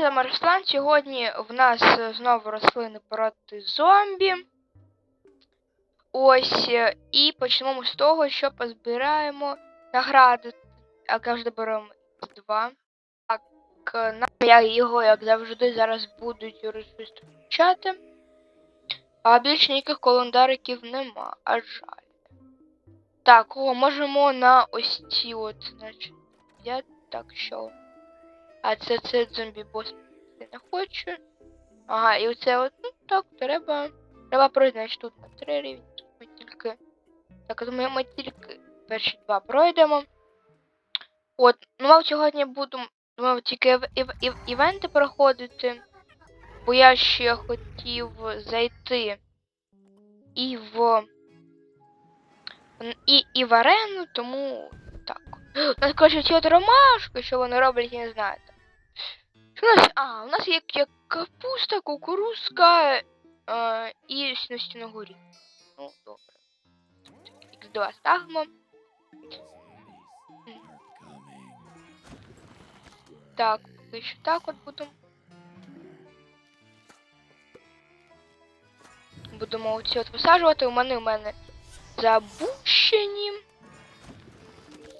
вами Руслан. Сьогодні в нас е, знову рослини проти зомбі. Ось, е, і почнемо з того, що позбираємо награди. А завжди беремо два. Так, е, нам я його, як завжди, зараз будуть розпочати. А більше ніяких календариків нема, а жаль. Так, о, можемо на ось ці от, значить. Я так що. А це це зомбі бос я не хочу. Ага, і оце от, ну так, треба. Треба пройти, значить тут на три рівні. Ми тільки. Так, думаю, ми тільки перші два пройдемо. От, ну мав сьогодні буду мав тільки ів, ів, ів, івенти проходити. Бо я ще хотів зайти і в. І, і в арену, тому так. У нас, коротше, ці от ромашки, що вони роблять, я не знаю. Що у нас? А, у нас є, є капуста, кукурузка е, і сіності на горі. Ну, добре. X2 ставимо. Так, що так от будемо. Будемо оці от висаджувати. У мене у мене забущені.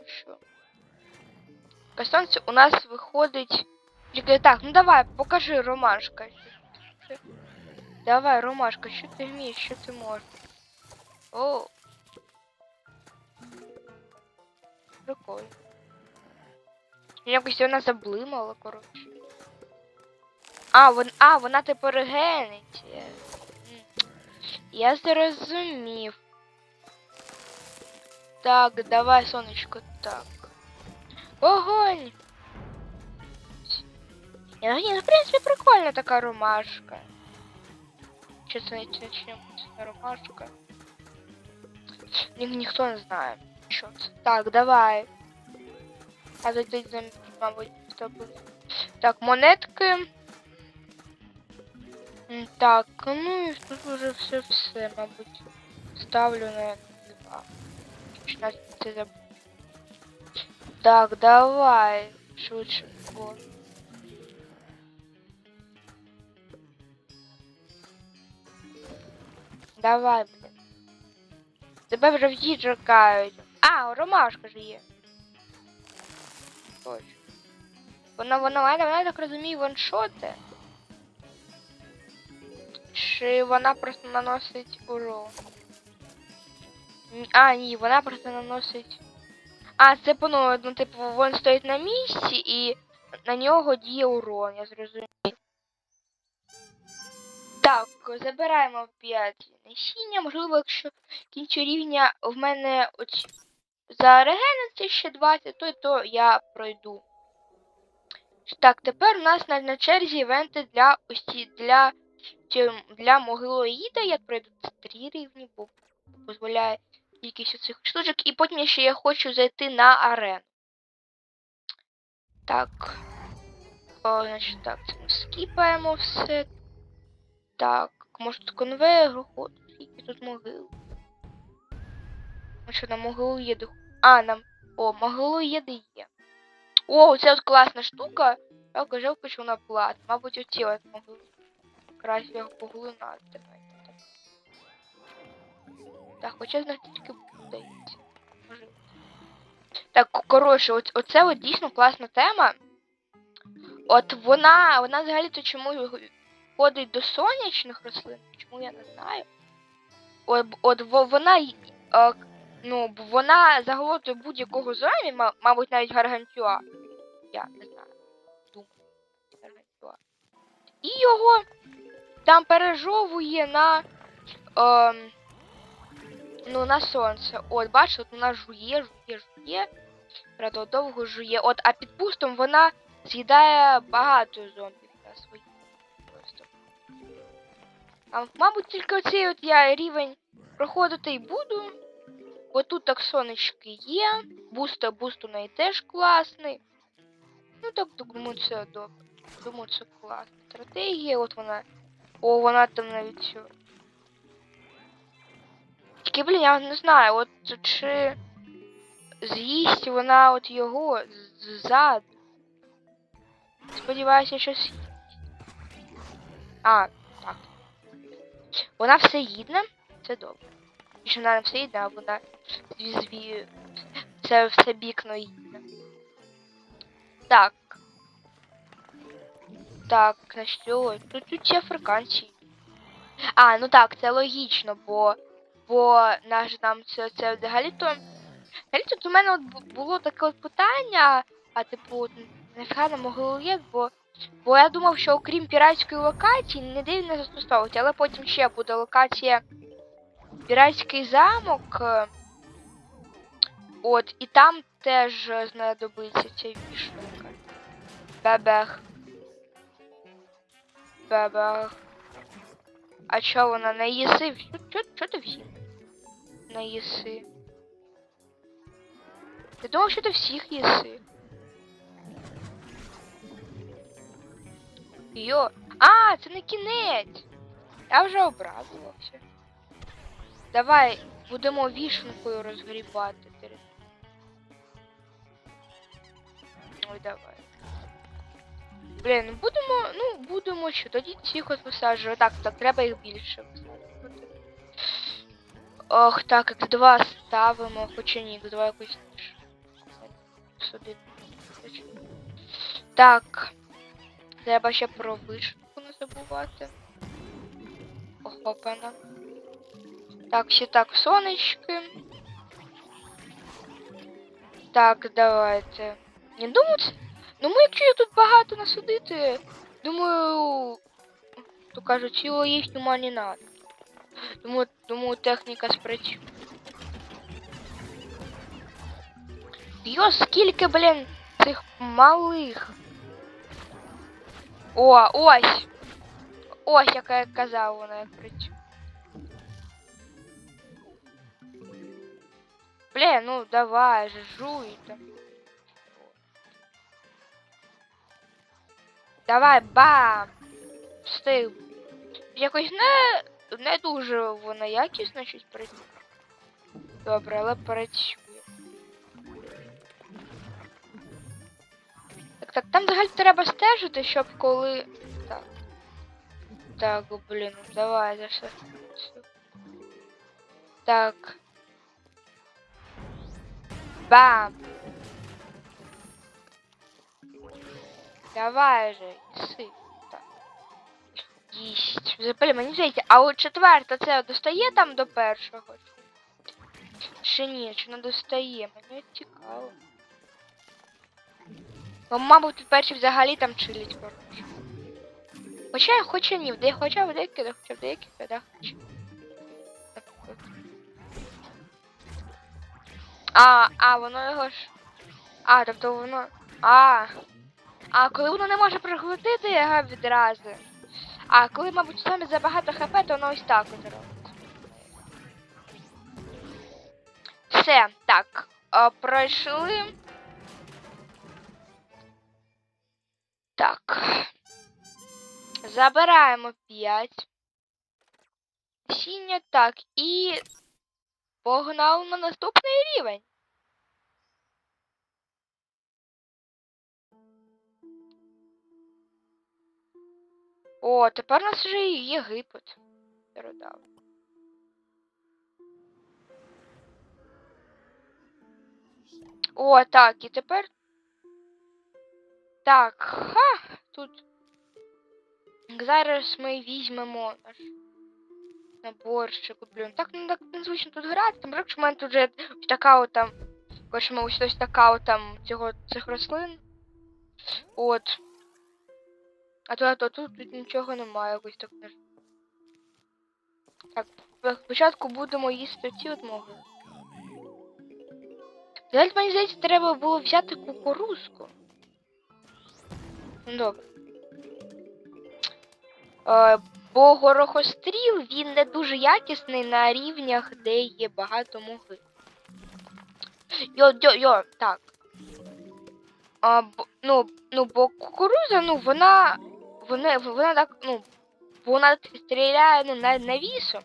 Що? Кастонці у нас виходить. Тільки так, ну давай, покажи Ромашка. Давай, Ромашка, що ти вмієш, що ти можеш? О. Прикольно. Якось вона заблимала, коротше. А, вон, а, вона тепер генить. Я зрозумів. Так, давай, сонечко, так. Огонь! Я, ні, ну, в принципі, прикольна така ромашка. Чи це не чим це ромашка? Ні, ніхто не знає, що це. Так, давай. А тут десь, зам- мабуть, тобі. Так, монетки. М, Так, ну і тут вже все все, мабуть. Ставлю на два. Чи на це заб... Так, давай. Швидше. О. Давай, блін. Тебе вже всі чекають. А, ромашка ж є. Точно. Вона, вона, вона, вона, я так розумію, ваншоти. Чи вона просто наносить урон? А, ні, вона просто наносить. А, це ну, ну, типу, він стоїть на місці і на нього діє урон, я зрозумів. Так, забираємо 5 насіння. Можливо, якщо в кінці рівня в мене оці... за регенеться ще 20, то, то я пройду. Так, тепер у нас на, на черзі івенти для ці- для, для могилоїда. Я пройду це 3 рівні, бо дозволяє кількість оцих штучок. І потім ще я хочу зайти на арену. Так. О, значить, так, це скіпаємо все. Так, може тут конвейер грохот, скільки тут могил. Ну що, на могилу їду. А, нам. О, могилу їде є. О, це от класна штука. Жалко, жалко, що вона платна. Мабуть, оці от могили. Краще його поглинати. Давайте так. Хоча з них тільки здається. Може. Так, коротше, оц- оце от дійсно класна тема. От вона, вона взагалі-то чому його- ходить до сонячних рослин, чому я не знаю. От, от во- вона, е, ну, вона заголовує будь-якого зомбі, мабуть, навіть гаргантюа. Я не знаю. Думаю, гаргантюа. І його там пережовує на. Ем, ну, на сонце. От, бачите, от вона жує, жує, жує. Правда, довго жує. От, а під пустом вона з'їдає багато зомбів на своїй. А, мабуть, тільки оцей от я рівень проходити і буду. Бо тут так сонечки є. Буста, буст у неї теж класний. Ну так думаю, це добре. Думаю, це класна стратегія. От вона. О, вона там навіть. що. Тільки, блін, я не знаю, от чи з'їсть вона от його ззаду. Сподіваюся, що з'їсть. А. Вона всеїдна, це добре. І що вона не всеїдна, а вона зві... Це все бікно їдне. Так. Так, на що? Тут тут ці африканці. А, ну так, це логічно, бо бо наш нам це, це взагалі-то. Взагалі тут у мене от було таке от питання, а типу, от, нафіга нам голові, бо, бо я думав, що окрім піратської локації, не застосовується, але потім ще буде локація Піратський замок. е, От, і там теж знадобиться ця вішенка. Бебех. Бебех. А чо вона не їси? Чо, чо, ти всі? Не їси? Я думав, що ти всіх їси. Йо. А, це не кінець. Я вже образувався. Давай будемо вішенкою розгрібати. територію. Ой, давай. Блін, будемо, ну будемо що, тоді цих от висаджувати. Так, так, треба їх більше висаджувати. Ох, так, як два ставимо, хоча ні, два якось сюди. Так. Треба ще про вишивку не забувати. Охопана. Так, всі так, сонечки. Так, давайте. Не думаю, це... Ну, ми, якщо їх тут багато насудити, думаю, то кажуть, ціло їх ума не надо. Думаю, думаю, техніка спрацює. Йо, скільки, блін, цих малих. О, ось! Ось, яка я казав, вона як працює. Блін, ну давай же, жуй там. Давай, бам! Встиг. Якось не, не дуже вона якісно щось працює. Добре, але працює. Так, там взагалі треба стежити, щоб коли. Так. Так, блін, ну давай, за все. Так. Бам! Давай же, си. Так. Їсть. Запалі, мені здається, а от четверта це достає там до першого? Чи ні, чи не достає? Мені цікаво. Ну, мабуть, перші взагалі там чилять, коротше. Хоча, хоча ні, де, хоча в деяких, хоча в деяких рядах. хоча. А, а, воно його ж. А, тобто воно. А. А коли воно не може проглотити його відразу. А коли, мабуть, саме забагато хп, то воно ось так от робить. Все, так. А, пройшли. Так. Забираємо 5. Сіння, так, і погнали на наступний рівень. О, тепер у нас вже і Єгипет. Передав. О, так, і тепер. Так, ха, тут. Зараз ми візьмемо наш наборчик, блін. Так ну так незвично тут грати, більше, що в мене тут вже така от там. Ми ось ось така от там цього цих рослин. От. А то, а то тут, тут нічого немає, якось так не. Так, спочатку будемо їсти ці от моги. Взагалі, мені здається, треба було взяти кукурузку. Ну, Добре. Е, бо горохостріл він не дуже якісний на рівнях, де є багато муги. Йо, йо, йо, так. А, бо, ну, ну, бо кукуруза, ну, вона. Вона, вона так, ну, вона стріляє ну, на, на вісу.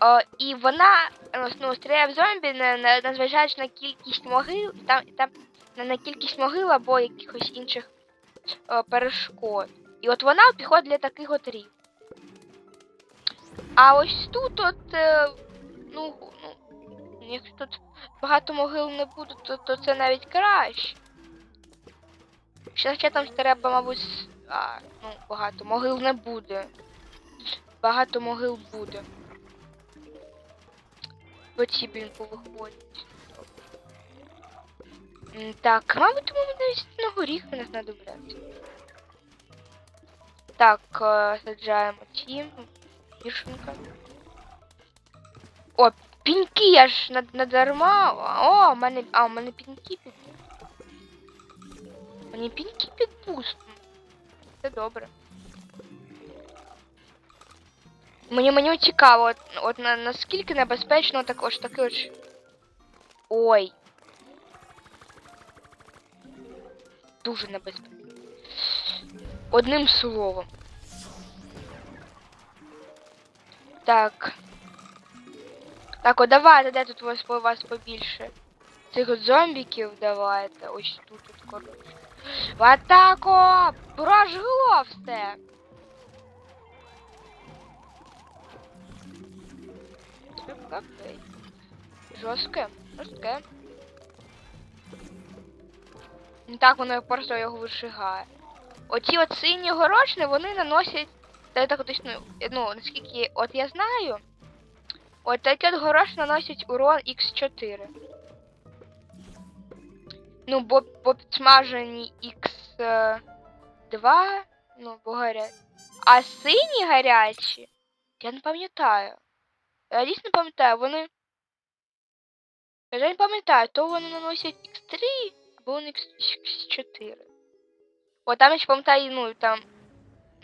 О, і вона ну, ну, стріляє в зомбі, не, не, незважаючи на кількість могил, там, там на, на кількість могил або якихось інших е, перешкод. І от вона підходить для таких от рів. А ось тут от, е, ну, ну, якщо тут багато могил не буде, то, то це навіть краще. Ще там треба, мабуть, а, ну, багато могил не буде. Багато могил буде. Бо ці, блін, повиходять. Так, мабуть, тому навіть на горіхи не знадобляться. Так, е, саджаємо ці. Вішенка. О, піньки, я ж над- надарма. О, у мене. А, у мене піньки під. Мені піньки підпустимо. Це добре. Мені мені цікаво, от, от на, наскільки небезпечно також таке от. Ой. Дуже небезпечно. Одним словом. Так. Так, от давайте, де тут у вас, у вас побільше? Цих от зомбіків давайте. Ось тут от коротше. В атаку! Прожгло все! Жорстке, жорстке. Не Так воно просто його вишигає. Оці от сині горошини, вони наносять. Так точно, ну, наскільки от я знаю. От такі от горош наносять урон x 4 Ну, бо бо підсмажені x 2 ну, бо горять. А сині гарячі, я не пам'ятаю. Я дійсно пам'ятаю, вони. Я не пам'ятаю, то вони наносять x 3 Бон X4. О, там еще ще пам'ятаю, ну, там.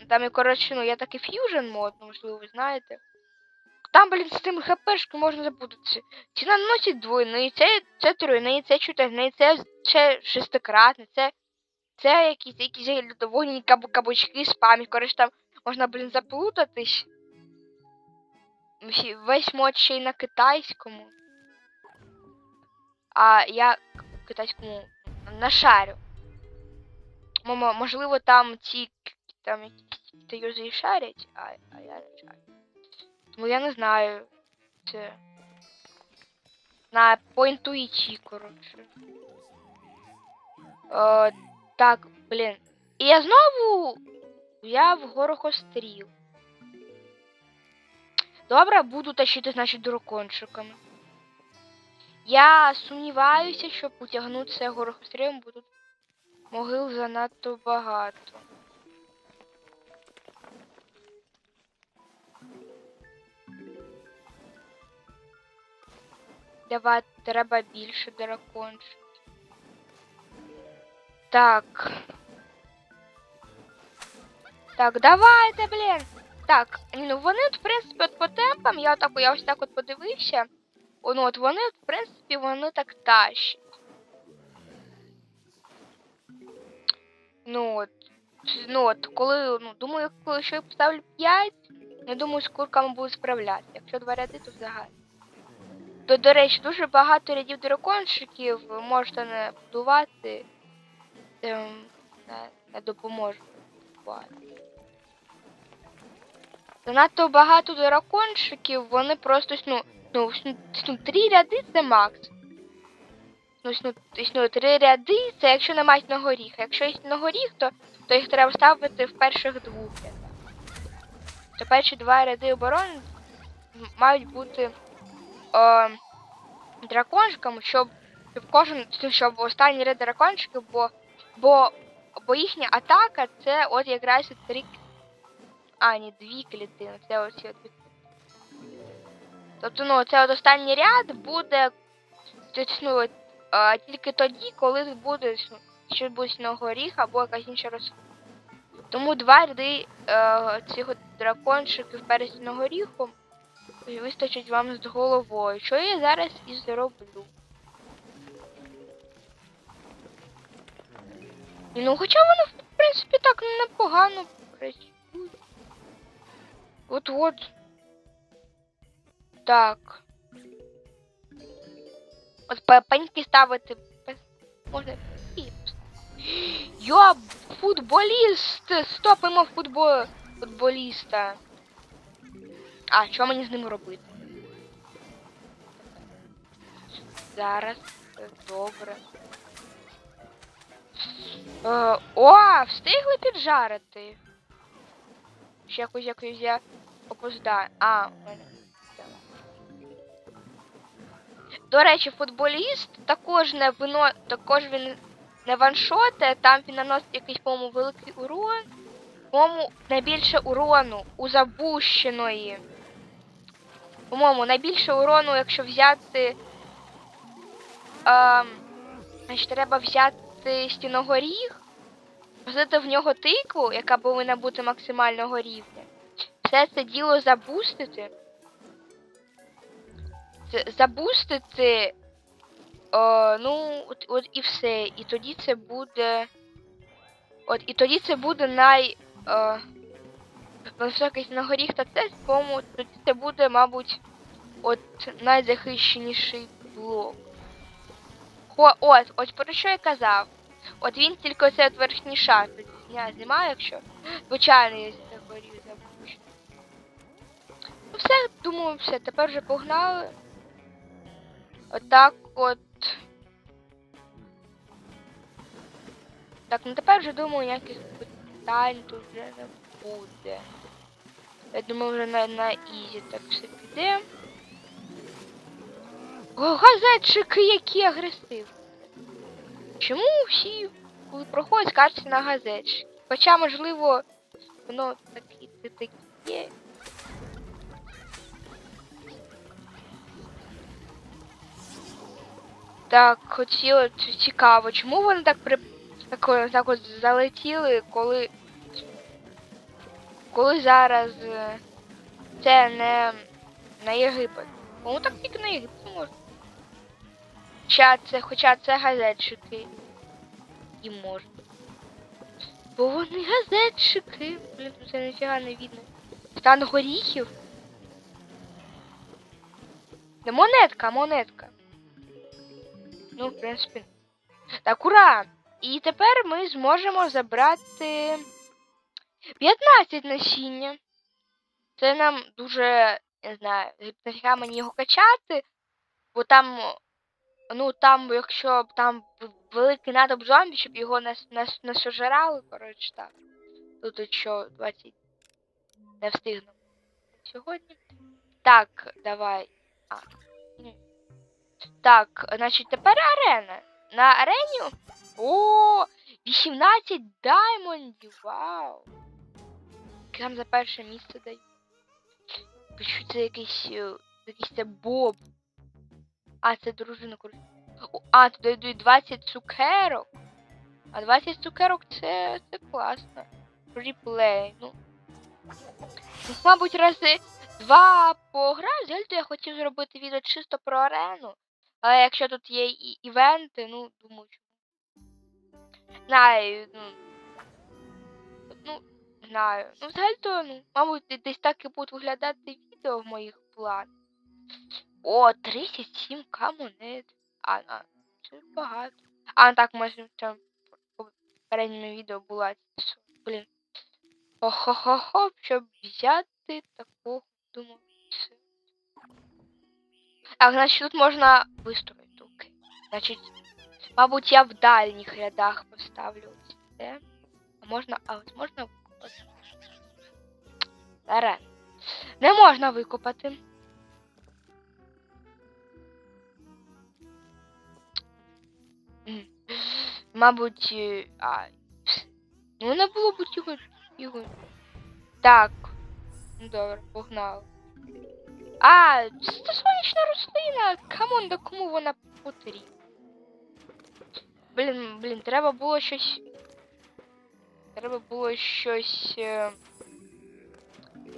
Там і коротше, ну, я так и фьюжен мод, ну, можливо, вы знаете Там, блін, з тим хпшки можна забутатися. Ці наносять двойний, це це тройний, це чотирний, це ще шестикратний, це. Це якісь якісь довольні каб, кабачки спамі, коротше там можна, блін, заплутатись. Весь мод ще й на китайському. А я китайському на шарю. Момо, можливо, там к- там якісь китаюзи шарять, а, а я не шарю. Тому я не знаю. Це. На по інтуїції, коротше. Е, так, блін. І я знову. Я в горох острів. Добре, буду тащити, значить, дракончиками. Я сумніваюся, що потягнутися горохострілом, бо могил занадто багато. Давай, треба більше дракончиків. Так. Так, давайте, блін. Так, ну вони, в принципі, от по темпам, я отак, я ось так от подивився. Ну, от вони, в принципі, вони так тащать. Ну от, ну от, коли, ну, думаю, коли ще я поставлю 5, не думаю, з курками буду справлятися. Якщо два ряди, то взагалі. До, до речі, дуже багато рядів дракончиків можете не будувати. Це вам не, не допоможе будувати. Занадто багато дракончиків, вони просто ну, ну, ну, ну, три ряди це макс. Ну, ну, ну, три ряди це якщо не мають на горіх. Якщо є на горіх, то, то їх треба ставити в перших двох рядах. То перші два ряди оборони мають бути е, дракончиками, щоб, щоб кожен, щоб останній ряд дракончиків, бо, бо, бо їхня атака це от якраз три. А, ні, дві клітини. Це оці дві. Тобто, ну, це от останній ряд буде тобто, ну, а, тільки тоді, коли буде ну, що буде на горіх або якась інша рослина. Тому два ряди е, цих дракончиків пересіного горіху вистачить вам з головою, що я зараз і зроблю. Ну, хоча воно, в принципі, так непогано працює. От-от. Так. От па- паньки ставити. Можна Йо, футболіст! Стопимо футбол... футболіста. А, що мені з ним робити? Зараз. Е, Добре. Е, о, встигли піджарити. Ще якось якось я опоздаю. А, мене. До речі, футболіст також не вино... також він не ваншоте, там він наносить якийсь, по-моєму, великий урон. По-моєму, найбільше урону у запущеної. По-моєму, найбільше урону, якщо взяти. Ем, значить, треба взяти стіногоріг, посадити в нього тикву, яка повинна бути максимального рівня. Все це діло забустити. Це- Забустити. О, ну, от, от і все. І тоді це буде. От, і тоді це буде най. Е, високий стіногоріг та це, по-моєму, тоді це буде, мабуть, от найзахищеніший блок. О, от, от про що я казав. От він тільки оце от верхній шар зня- знімає, якщо. Звичайно, я загорів запущу. Ну все, думаю, все, тепер вже погнали. Отак от. Так, ну тепер вже думаю, ніяких питань тут вже не буде. Я думаю, вже на, на ізі так все піде. О, газетчики, які агресивні. Чому всі, коли проходять, скаржаться на газетчики? Хоча, можливо, воно такі такі є. Так, хотіло цікаво, чому вони так при так, так от залетіли, коли. Коли зараз е, це не на Єгипет. Кому так тільки на Єгипет можна? Хоча це, хоча це газетчики. І можна. Бо вони газетчики. Блін, це ніфіга не видно. Стан горіхів. Не монетка, монетка. Ну, в принципі. Так, ура! І тепер ми зможемо забрати 15 насіння. Це нам дуже, не знаю, нафіга мені його качати, бо там, ну там, якщо там великий натовп зомбі, щоб його не, с- не, с- коротше так. Тут що 20 не встигнемо сьогодні. Так, давай. А. Так, значить, тепер арена. На арені. О, 18 даймондів. Вау. Нам за перше місце дають. Пишу, це якийсь. е, Якийсь це Боб. А, це дружина коротше. А, туди йдуть 20 цукерок. А 20 цукерок це, це класно. Реплей. Ну. Ну, Мабуть, рази два пограю. Взагалі я хотів зробити відео чисто про арену. Але якщо тут є і івенти, ну, думаю, що. Знаю, ну. Ну, знаю. Ну, взагалі то, ну, мабуть, десь так і будуть виглядати відео в моїх планах. О, 37 монет. А, а, це багато. А, так, може, там попередньому відео була. Блін. Хо-хо-хо, щоб взяти такого, думаю. Так, значить, тут можна вистроїти, окей. Значить, мабуть, я в дальніх рядах поставлю це. А можна, а от можна викопати. Зараз. Не можна викопати. Мабуть, е, а, ну не було б його, його. Так. Ну добре, погнали. А, це сонячна рослина. Камон, да кому вона потрібна? Блін, блін, треба було щось. Треба було щось. Е...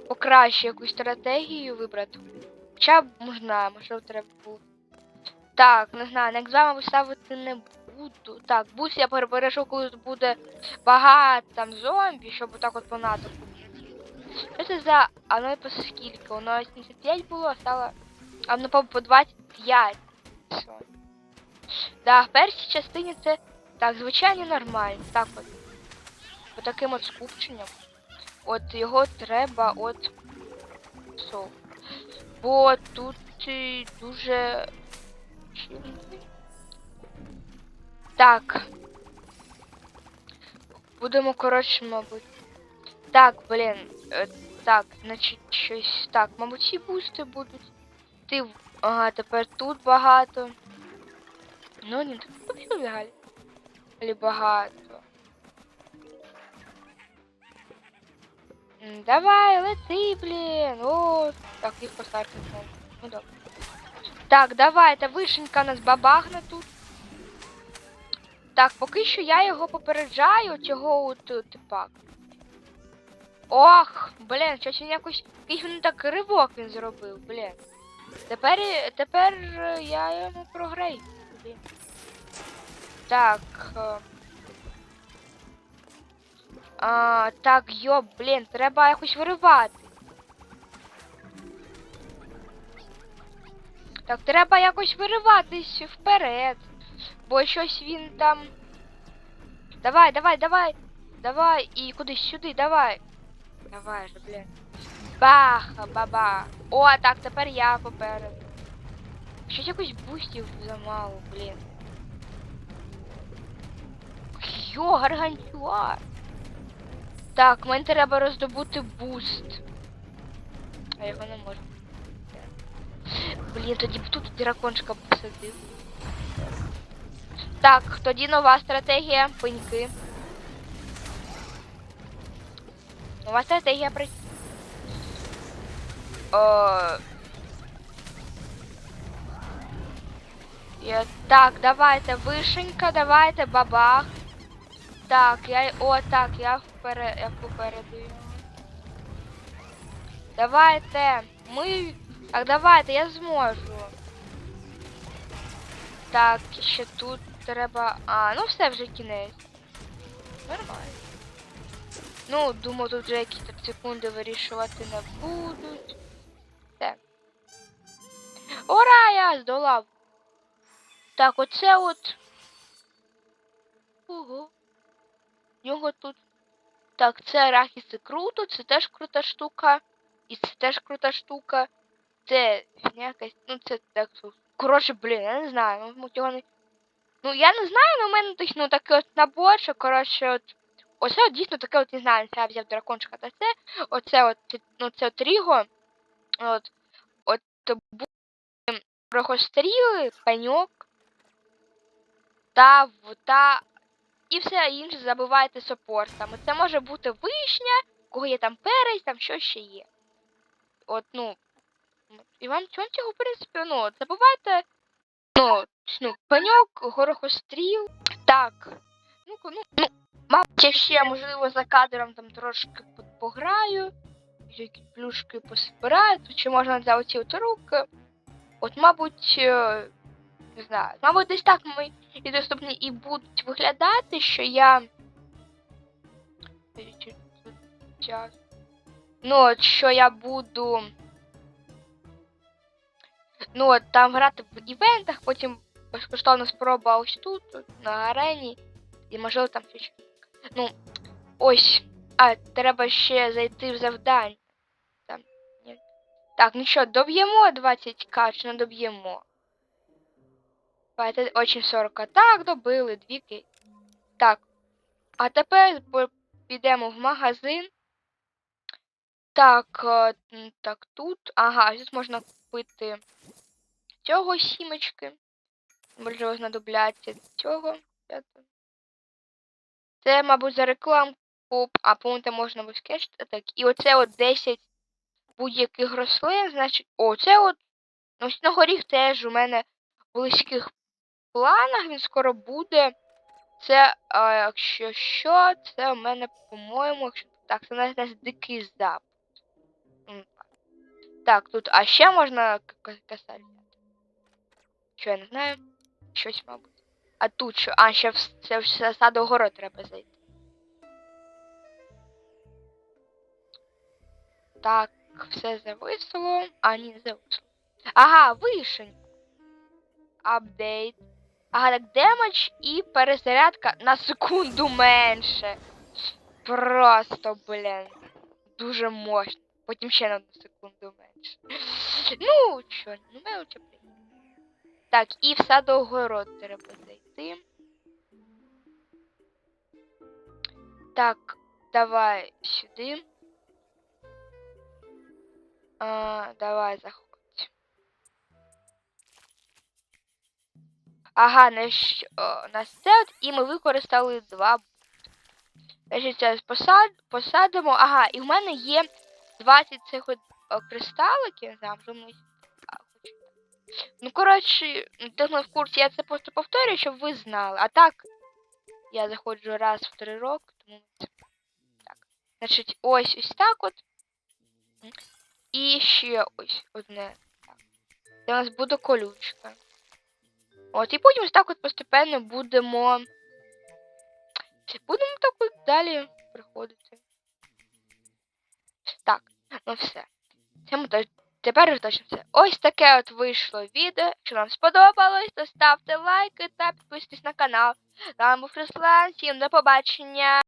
Покраще якусь стратегію вибрати. Хоча б можна, можливо, треба було. Так, не знаю, на екзамен ставити не буду. Так, бусь я перебережу, коли буде багато там зомбі, щоб отак от по. Це за. Ну і по скільки? Воно 75 було, а стало. А ну по, по 25. Все. Да, в першій частині це Так, звичайно, нормально. Так от. По таким от скупченням. От його треба от. Сол. Бо тут дуже. Так. Будемо коротше, мабуть. Так, блін. е, Так, значить, щось. Так, мабуть, ці бусти будуть. Ти. Ага, тепер тут багато. Ну, ні, тут взагалі. Взагалі багато. Давай, лети, блін. О, так, їх поставити. Ну добре. Так, давайте, вишенька у нас бабахне тут. Так, поки що я його попереджаю, цього от е, типа. Ох, блін, щось він якось. Він так ривок він зробив, блін. Тепер, тепер е, я йому програю. Блін. Так. е. А, так, йоп, блін, треба якось виривати. Так, треба якось вириватись вперед. Бо щось він там. Давай, давай, давай. Давай і кудись сюди, давай. Давай же, блін. Баха, баба. О, так, тепер я попереду. Щось якось бустів замало, блін. Йо, гаргантюа. Так, мені треба роздобути буст. А його не можу. Блін, тоді б тут дракончика посадив. Так, тоді нова стратегія, пеньки. Нова стратегія при. О... Я... Так, давайте, вишенька, давайте, бабах. Так, я. О, так, я вперед. Я попереду. Давайте. Ми. Так, давайте, я зможу. Так, ще тут треба. А, ну все вже кінець. Нормально. Ну, думаю, тут вже якісь так секунди вирішувати не будуть. Все. Ура, я здолав. Так, оце от. Ого. В нього тут. Так, це арахіси круто, це теж крута штука. І це теж крута штука. Це якась. Ну це так. Коротше, блін, я не знаю. Ну, його не. Ну я не знаю, але в мене точно такий от набор, що, коротше, от. Оце дійсно таке от не знаю, я взяв дракончика та це. Оце от, ну це от. От. От прохостріли, пеньок. Та, та і все інше забивайте сопортами. Це може бути вишня, кого є там перець, там що ще є. От, ну. І вам цього, в принципі, ну, от, забувайте. Ну, ну, пеньок, горохостріл. Так. Ну, ну, ну, мабуть, я ще, можливо, за кадром там трошки пограю. Які плюшки пособираю, тут чи можна за оці от руки. От, мабуть, е, не знаю. Мабуть, десь так ми і доступні і будуть виглядати, що я. Ну, от що я буду. Ну, от там грати в івентах, потім безкоштовна спроба ось тут, тут на арені. І можливо там ще. Ну, ось. А, треба ще зайти в завдання. Там. Ні. Так, ну що, доб'ємо 20к чи не доб'ємо? Давайте очень 40. Так, добили, дві ки. Так. А тепер підемо в магазин. Так, е, так, тут. Ага, тут можна купити цього сімечки. Можливо, знадобляться цього. Це, мабуть, за рекламку, а помните, можна вискеш. Так, і оце от 10 будь-яких рослин, значить. О, це от. Ну, ось на горіх теж у мене в близьких планах він скоро буде. Це, а, якщо що, це у мене, по-моєму, якщо так, це навіть нас дикий запит. Так, тут, а ще можна касаль. Що я не знаю? Щось, мабуть. А тут що? А, ще в це в саду город треба зайти. Так, все зависло. А, ні, не зависло. Ага, вишень. Апдейт. Ага, так демедж і перезарядка на секунду менше. Просто, блін. Дуже мощно. Потім ще на одну секунду менше. Ну, що, ну ми утеплі. Так, і в садогород треба зайти. Так, давай сюди. А, давай заходь. Ага, на, що, на це от, і ми використали два. Зараз посад, посадимо. Ага, і в мене є 20 цих кристаликів. Там, думаю. Ну, коротше, хто не в курсі, я це просто повторюю, щоб ви знали. А так, я заходжу раз в три роки, тому так. Значить, ось ось так от. І ще ось одне. Так. Це у нас буде колючка. От, і потім ось так от постепенно будемо. Будемо так от далі приходити. Так, ну все. Це ми точ- Тепер вже точно все. Ось таке от вийшло відео. Якщо вам сподобалось, то ставте лайки та підписуйтесь на канал. З був Руслан. Всім до побачення.